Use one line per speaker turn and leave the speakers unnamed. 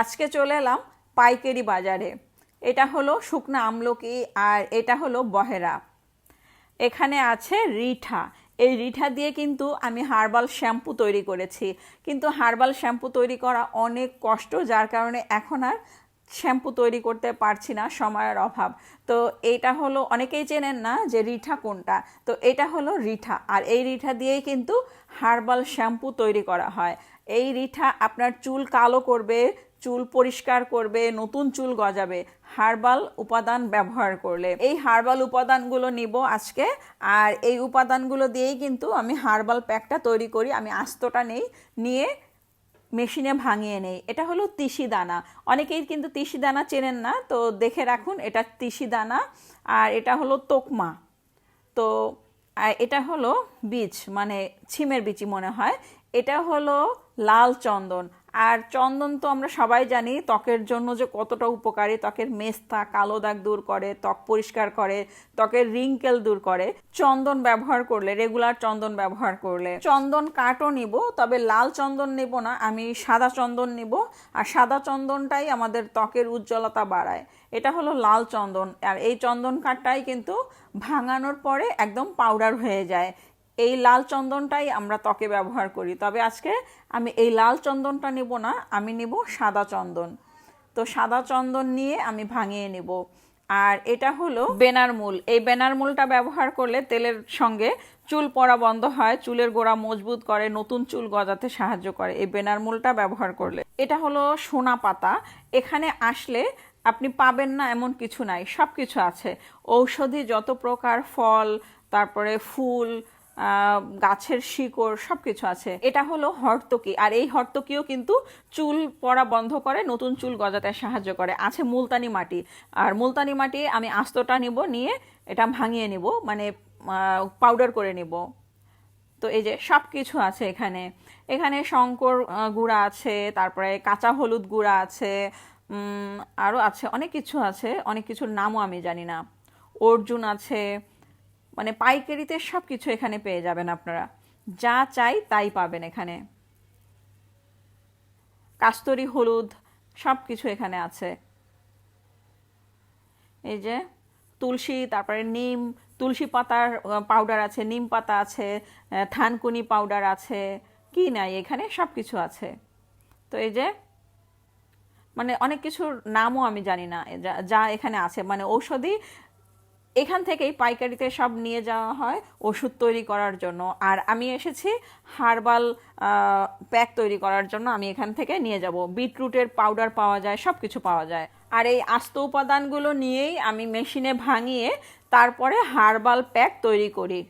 আজকে চলে এলাম পাইকারি বাজারে। এটা হলো শুকনা আমলকি আর এটা হলো বহেরা। এখানে আছে রিঠা। এই রিঠা দিয়ে কিন্তু আমি হার্বাল শ্যাম্পু তৈরি করেছি। কিন্তু হার্বাল শ্যাম্পু তৈরি করা অনেক কষ্ট, যার কারণে এখন আর শ্যাম্পু তৈরি করতে পারছি না, সময়ের অভাব। তো এইটা হলো, অনেকেই চেনেন না যে রিঠা কোনটা? তো এটা হলো রিঠা, আর এই রিঠা দিয়েই কিন্তু হার্বাল শ্যাম্পু তৈরি করা হয়। এই রিঠা আপনার চুল কালো করবে, চুল পরিষ্কার করবে, নতুন চুল গজাবে, হার্বাল উপাদান ব্যবহার করলে। এই হার্বাল উপাদানগুলো নিব আজকে, আর এই উপাদানগুলো দিয়েই কিন্তু আমি হার্বাল প্যাকটা তৈরি করি, আমি আস্তটা নেই, নিয়ে মেশিনে ভাঙিয়ে নেই। এটা হলো তিসি দানা। অনেকেই কিন্তু তিসি দানা চেনেন না, তো দেখে রাখুন, এটা তিসি দানা আর এটা হলো তোকমা। তো এটা হলো বীজ মানে ছিমের বিচি মনে হয়। এটা হলো লাল চন্দন। আর চন্দন তো আমরা সবাই জানি, ত্বকের জন্য যে কতটা উপকারী। ত্বকের মেস্তা, কালো দাগ দূর করে, ত্বক পরিষ্কার করে, ত্বকের রিঙ্কেল দূর করে। চন্দন ব্যবহার করলে, রেগুলার চন্দন ব্যবহার করলে। চন্দন কাঠও নিব, তবে লাল চন্দন নেব না, আমি সাদা চন্দন নিব। আর সাদা চন্দনটাই আমাদের ত্বকের উজ্জ্বলতা বাড়ায়। এটা হলো লাল চন্দন। আর এই চন্দন কাঠটাই কিন্তু ভাঙানোর পরে একদম পাউডার হয়ে যায়। এই লাল চন্দনটাই আমরা ত্বকে ব্যবহার করি। তবে আজকে আমি এই লাল চন্দনটা নেব না, আমি নেব সাদা চন্দন। তো সাদা চন্দন নিয়ে আমি ভাঙিয়ে নেব। আর এটা হলো বেনার মূল। এই বেনার মূলটা ব্যবহার করলে তেলের সঙ্গে চুল পড়া বন্ধ হয়, চুলের গোড়া মজবুত করে, নতুন চুল গজাতে সাহায্য করে এই বেনার মূলটা ব্যবহার করলে। এটা হলো সোনা পাতা। এখানে আসলে আপনি পাবেন না এমন কিছু নাই সব কিছু আছে। ঔষধি যত প্রকার ফল, তারপরে ফুল গাছের শিকড় সব কিছু আছে। এটা হলো হর্তকি। আর এই হর্তকিও কিন্তু চুল পড়া বন্ধ করে, নতুন চুল গজাতে সাহায্য করে। আছে মুলতানি মাটি। আর মুলতানি মাটি আমি আস্তটা নিব, নিয়ে এটা ভাঙিয়ে নিব মানে পাউডার করে নিব। তো এই যে সব কিছু আছে এখানে। এখানে শঙ্কর গুঁড়া আছে, তারপরে কাঁচা হলুদ গুঁড়া আছে আরও আছে, অনেক কিছু আছে। অনেক কিছুর নামও আমি জানি না। অর্জুন আছে মানে পাইকারিতে সব কিছু এখানে পেয়ে যাবেন আপনারা। যা চাই তাই পাবেন এখানে। কাস্তরি হলুদ সব কিছু এখানে আছে। এই যে তুলসী, তারপরে নিম, তুলসী পাতার পাউডার আছে, নিম পাতা আছে থানকুনি পাউডার আছে, কি নাই এখানে সব কিছু আছে। তো এই যে মানে অনেক কিছুর নামও আমি জানি না যা- এখানে আছে। মানে ঔষধি এখান থেকেই পাইকারিতে সব নিয়ে যাওয়া হয় ওষুধ তৈরি করার জন্য। আর আমি এসেছি হার্বাল প্যাক তৈরি করার জন্য আমি এখান থেকে নিয়ে যাব। বিটরুটের পাউডার পাওয়া যায় সব কিছু পাওয়া যায়। আর এই আস্ত উপাদানগুলো নিয়েই আমি মেশিনে ভাঙিয়ে তারপরে হার্বাল প্যাক তৈরি করি।